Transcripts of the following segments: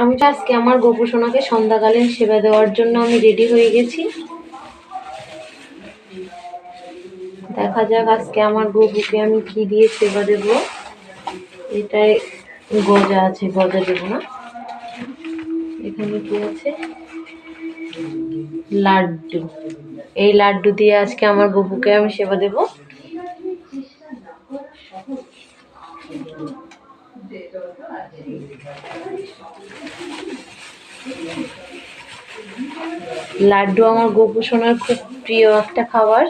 আমি তো আজকে আমার গোপুসোনাকে সন্ধ্যাকালীন সেবা দেওয়ার জন্য আমি রেডি হয়ে গেছি। দেখা যাক আজকে আমার গপুকে আমি কি দিয়ে সেবা দেব। এটাই গজা আছে, গজা দেবো না। এখানে কি আছে? লাড্ডু। এই লাড্ডু দিয়ে আজকে আমার গপুকে আমি সেবা দেব। লাড্ডু আমার গপু সোনার খুব প্রিয় একটা খাবার।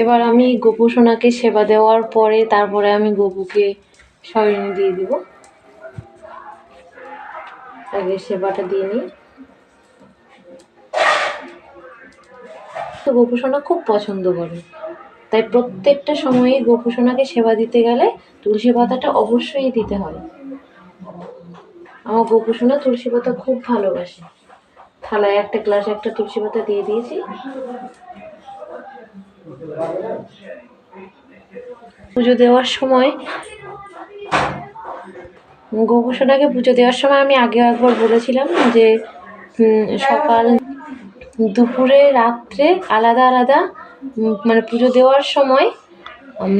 এবার আমি গোপু সোনাকে সেবা দেওয়ার পরে তারপরে আমি গপুকে শয়নে দিয়ে দিব। আগে সেবাটা দিয়ে নিই। তো গোপু সোনা খুব পছন্দ করে। তাই প্রত্যেকটা সময়ে গোপু সোনাকে সেবা দিতে গেলে তুলসী পাতাটা অবশ্যই দিতে হয়। আমার গোপু সোনা তুলসী পাতা খুব ভালোবাসে। থালায় একটা গ্লাস, একটা তুলসী পাতা দিয়ে দিয়েছি। পুজো দেওয়ার সময় গোপুসোনাকে পুজো দেওয়ার সময় আমি আগেও একবার বলেছিলাম যে সকাল দুপুরে রাত্রে আলাদা আলাদা মানে পুজো দেওয়ার সময়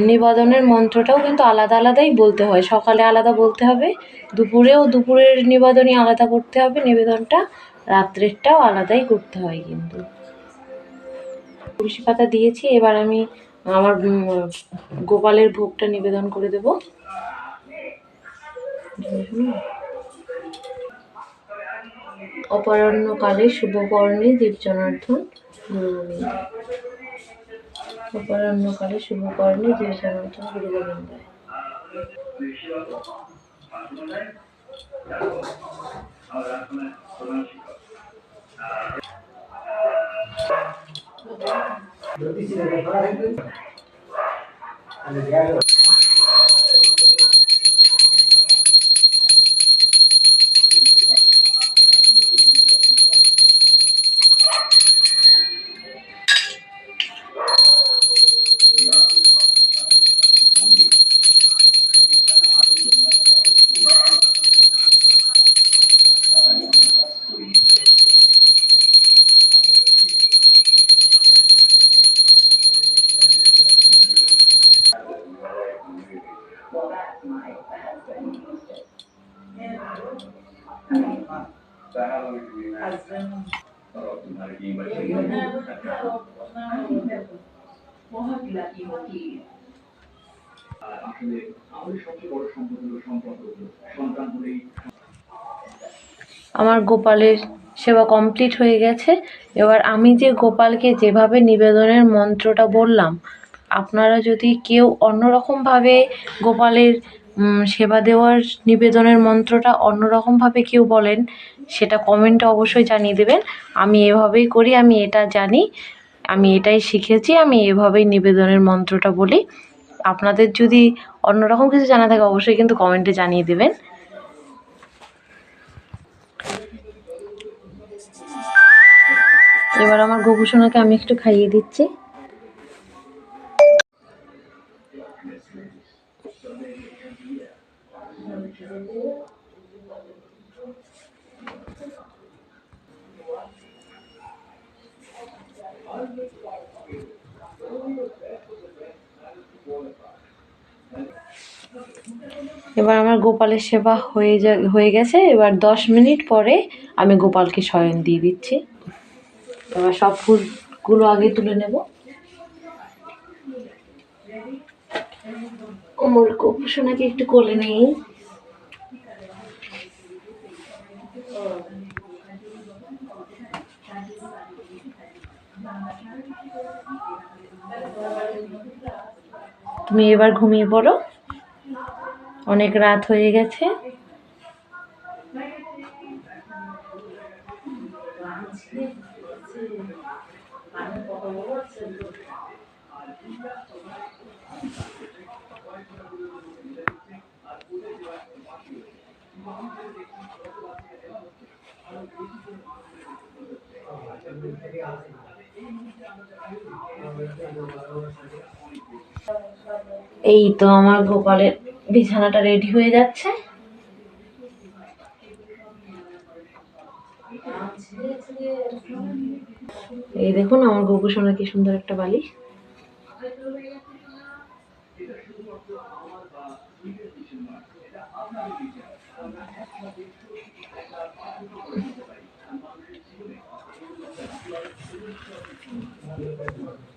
নিবেদনের মন্ত্রটাও কিন্তু আলাদা আলাদাই বলতে হয়। সকালে আলাদা বলতে হবে, দুপুরেও দুপুরের নিবেদনই আলাদা করতে হবে, নিবেদনটা রাত্রেরটাও আলাদাই করতে হয় কিন্তু। তুলসী পাতা দিয়েছি, এবার আমি আমার গোপালের ভোগটা নিবেদন করে দেব। অপরাহ্নকালে শুভকর্ণে দেব জনার্দন গুরু গোবিন্দ অপরাহ্নকালে শুভকর্ণে দেব জনার্দন গুরু Gracias. আমার গোপালের সেবা কমপ্লিট হয়ে গেছে। এবার আমি যে গোপালকে যেভাবে নিবেদনের মন্ত্রটা বললাম, আপনারা যদি কেউ অন্যরকমভাবে গোপালের সেবা দেওয়ার নিবেদনের মন্ত্রটা অন্যরকমভাবে কেউ বলেন, সেটা কমেন্টে অবশ্যই জানিয়ে দেবেন। আমি এভাবেই করি, আমি এটা জানি, আমি এটাই শিখেছি, আমি এভাবেই নিবেদনের মন্ত্রটা বলি। আপনাদের যদি অন্যরকম কিছু জানা থাকে, অবশ্যই কিন্তু কমেন্টে জানিয়ে দেবেন। এবার আমার গোপুসোনাকে আমি একটু খাইয়ে দিচ্ছি। এবার আমার গোপালের সেবা হয়ে যা, হয়ে গেছে। এবার দশ মিনিট পরে আমি গোপালকে শয়ন দিয়ে দিচ্ছি। এবার সব ফুলগুলো আগে তুলে নেব। ওমর গোপুসোনাকে একটু কোলে নেই তুমি এবার ঘুমিয়ে পড়ো। অনেক রাত হয়ে গেছে। এই তো আমার গোপালের বিছানাটা রেডি হয়ে যাচ্ছে। এই দেখুন, আমার গোপু সোনা কি সুন্দর একটা বালিশ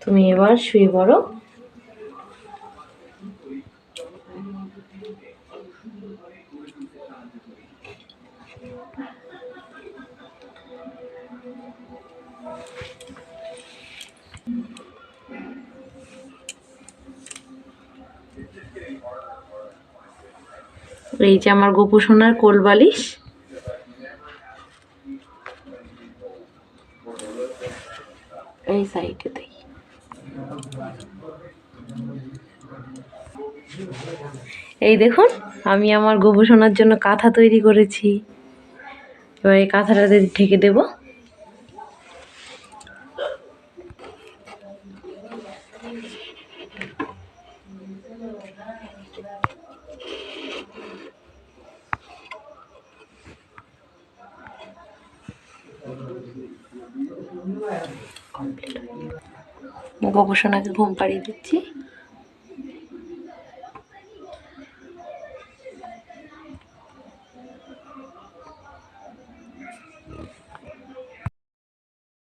তুমি এবার শুয়ে পড়ো। এই যে আমার গোপু সোনার কোল বালিশ এই সাইডে দেই এই দেখুন, আমি আমার সোনার জন্য কাঁথা তৈরি করেছি। এবার এই কাঁথাটা দিয়ে ঢেকে দেবো। সোনাকে ঘুম পাড়িয়ে দিচ্ছি।